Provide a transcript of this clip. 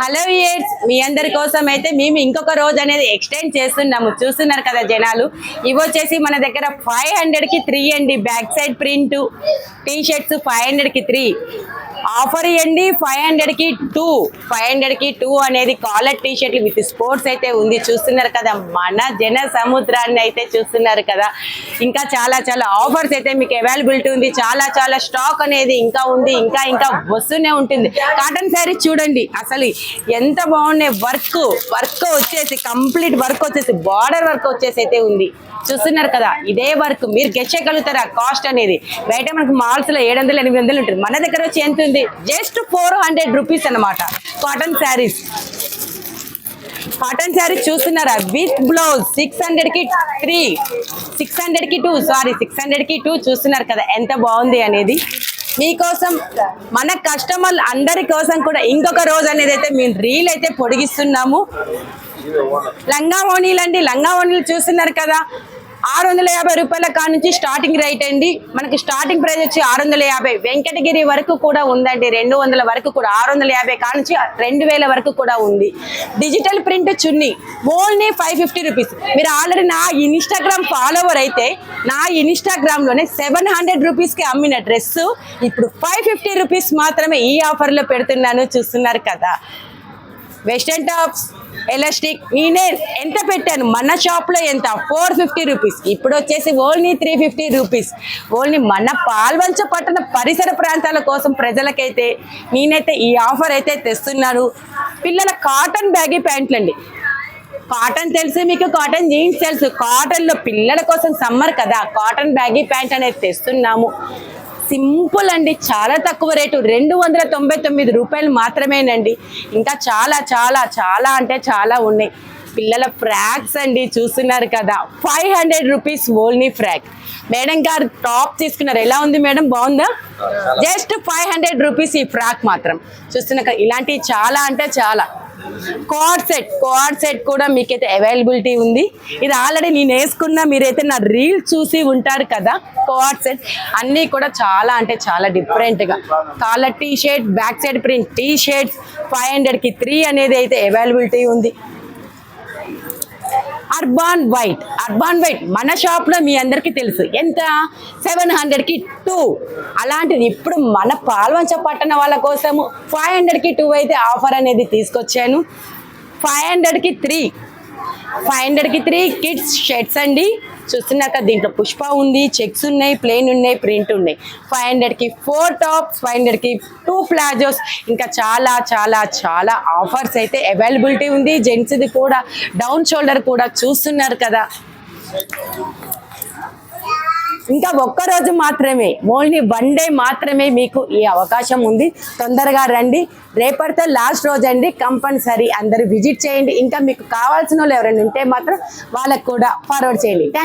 Hello years మీ అందరి కోసం అయితే మేము ఇంకొక రోజు అనేది ఎక్స్టెండ్ చేస్తున్నాము. చూస్తున్నారు కదా జనాలు? ఇవి వచ్చేసి మన దగ్గర ఫైవ్ హండ్రెడ్కి త్రీ అండి. Back side print T shirts five హండ్రెడ్కి త్రీ ఆఫర్ ఇవ్వండి ఫైవ్ హండ్రెడ్కి టూ. ఫైవ్ హండ్రెడ్కి టూ అనేది కాలర్ టీ షర్ట్లు విత్ స్పోర్ట్స్ అయితే ఉంది. చూస్తున్నారు కదా మన జన సముద్రాన్ని అయితే చూస్తున్నారు కదా. ఇంకా చాలా చాలా ఆఫర్స్ అయితే మీకు అవైలబిలిటీ ఉంది. చాలా చాలా స్టాక్ అనేది ఇంకా ఉంది. ఇంకా ఇంకా వస్తూనే ఉంటుంది. కాటన్ శారీ చూడండి అసలు ఎంత బాగున్నాయి. వర్క్ వర్క్ వచ్చేసి కంప్లీట్ వర్క్ వచ్చేసి బార్డర్ వర్క్ వచ్చేసి అయితే ఉంది. చూస్తున్నారు కదా ఇదే వర్క్ మీరు గెచ్చగలుగుతారా కాస్ట్ అనేది బయట మనకు మాల్స్లో ఏడు వందలు ఎనిమిది వందలు ఉంటుంది. మన దగ్గర వచ్చి ఎంత ఉంది? జస్ట్ ఫోర్ హండ్రెడ్ రూపీస్ అనమాట కాటన్ శారీస్. కాటన్ శారీ చూస్తున్నారా? విత్ బ్లౌజ్ సిక్స్ హండ్రెడ్కి త్రీ. సిక్స్ హండ్రెడ్కి టూ. సారీ సిక్స్ హండ్రెడ్కి టూ చూస్తున్నారు కదా ఎంత బాగుంది అనేది. మీకోసం మన కస్టమర్లు అందరి కోసం కూడా ఇంకొక రోజు అనేది అయితే మేము రీల్ అయితే పొడిగిస్తున్నాము. లంగా ఓణీలు అండి లంగా ఓణీలు చూస్తున్నారు కదా. ఆరు వందల యాభై రూపాయల కాడ నుంచి స్టార్టింగ్ రేట్ అండి. మనకి స్టార్టింగ్ ప్రైస్ వచ్చి ఆరు వందల యాభై. వెంకటగిరి వరకు కూడా ఉందండి. రెండు వందల వరకు కూడా ఆరు వందల యాభై కాడ నుంచి రెండు వేల వరకు కూడా ఉంది. Digital print chunni only five fifty rupees మీరు ఆల్రెడీ నా ఇన్స్టాగ్రామ్ ఫాలోవర్ అయితే నా ఇన్స్టాగ్రామ్లోనే సెవెన్ హండ్రెడ్ రూపీస్కి అమ్మిన డ్రెస్ ఇప్పుడు ఫైవ్ ఫిఫ్టీ రూపీస్ మాత్రమే ఈ ఆఫర్లో పెడుతున్నాను చూస్తున్నారు కదా. వెస్టర్న్ టాప్స్ ఎలాస్టిక్ నేనే ఎంత పెట్టాను? మన షాప్లో ఎంత? ఫోర్ ఫిఫ్టీ రూపీస్ ఇప్పుడు వచ్చేసి only three fifty rupees only మన పాల్వంచ పట్టణ పరిసర ప్రాంతాల కోసం ప్రజలకైతే నేనైతే ఈ ఆఫర్ అయితే తెస్తున్నాను. పిల్లల కాటన్ బ్యాగీ ప్యాంట్లు అండి కాటన్ తెలుసు మీకు కాటన్ జీన్స్ తెలుసు. కాటన్లో పిల్లల కోసం సమ్మర్ కదా. కాటన్ బ్యాగీ ప్యాంట్ అనేది తెస్తున్నాము. సింపుల్ అండి చాలా తక్కువ రేటు. రెండు వందల తొంభై తొమ్మిది రూపాయలు మాత్రమేనండి. ఇంకా చాలా చాలా చాలా అంటే చాలా ఉన్నాయి. పిల్లల ఫ్రాక్స్ అండి చూస్తున్నారు కదా. Five hundred rupees only frock. Madam గారు టాప్ తీసుకున్నారు. ఎలా ఉంది మేడం? బాగుందా? జస్ట్ ఫైవ్ హండ్రెడ్ రూపీస్ ఈ ఫ్రాక్ మాత్రం. చూస్తున్నారు కదా ఇలాంటివి చాలా అంటే చాలా. కోడ్ సెట్ కోడ్ సెట్ కూడా మీకైతే అవైలబిలిటీ ఉంది. ఇది ఆల్రెడీ నేను వేసుకున్న మీరైతే నా రీల్ చూసి ఉంటారు కదా కోడ్ సెట్ అన్నీ కూడా చాలా అంటే చాలా డిఫరెంట్గా collar T shirt back side print T shirts five హండ్రెడ్కి త్రీ అనేది అయితే అవైలబిలిటీ ఉంది. Urban white urban white. మన షాప్లో మీ అందరికీ తెలుసు. ఎంత? సెవెన్ హండ్రెడ్కి టూ. అలాంటిది ఇప్పుడు మన పాల్వంచ పట్టణ వాళ్ళ కోసము ఫైవ్ హండ్రెడ్కి టూ అయితే ఆఫర్ అనేది తీసుకొచ్చాను. ఫైవ్ హండ్రెడ్కి త్రీ ఫైవ్ హండ్రెడ్కి త్రీ కిడ్స్ షర్ట్స్ అండి. చూస్తున్నాక దీంట్లో పుష్ప ఉంది చెక్స్ ఉన్నాయి ప్లెయిన్ ఉన్నాయి ప్రింట్ ఉన్నాయి. ఫైవ్ హండ్రెడ్కి ఫోర్ టాప్స్ ఫైవ్ హండ్రెడ్కి టూ ప్లాజోస్. ఇంకా చాలా చాలా చాలా ఆఫర్స్ అయితే అవైలబిలిటీ ఉంది. జెంట్స్ది కూడా డౌన్ షోల్డర్ కూడా చూస్తున్నారు కదా. ఇంకా ఒక్క రోజు మాత్రమే ఓన్లీ వన్ డే మాత్రమే మీకు ఈ అవకాశం ఉంది. తొందరగా రండి. రేపటితో లాస్ట్ రోజు అండి. కంపల్సరీ అందరూ విజిట్ చేయండి. ఇంకా మీకు కావాల్సిన వాళ్ళు ఎవరైనా ఉంటే మాత్రం వాళ్ళకు కూడా ఫార్వర్డ్ చేయండి.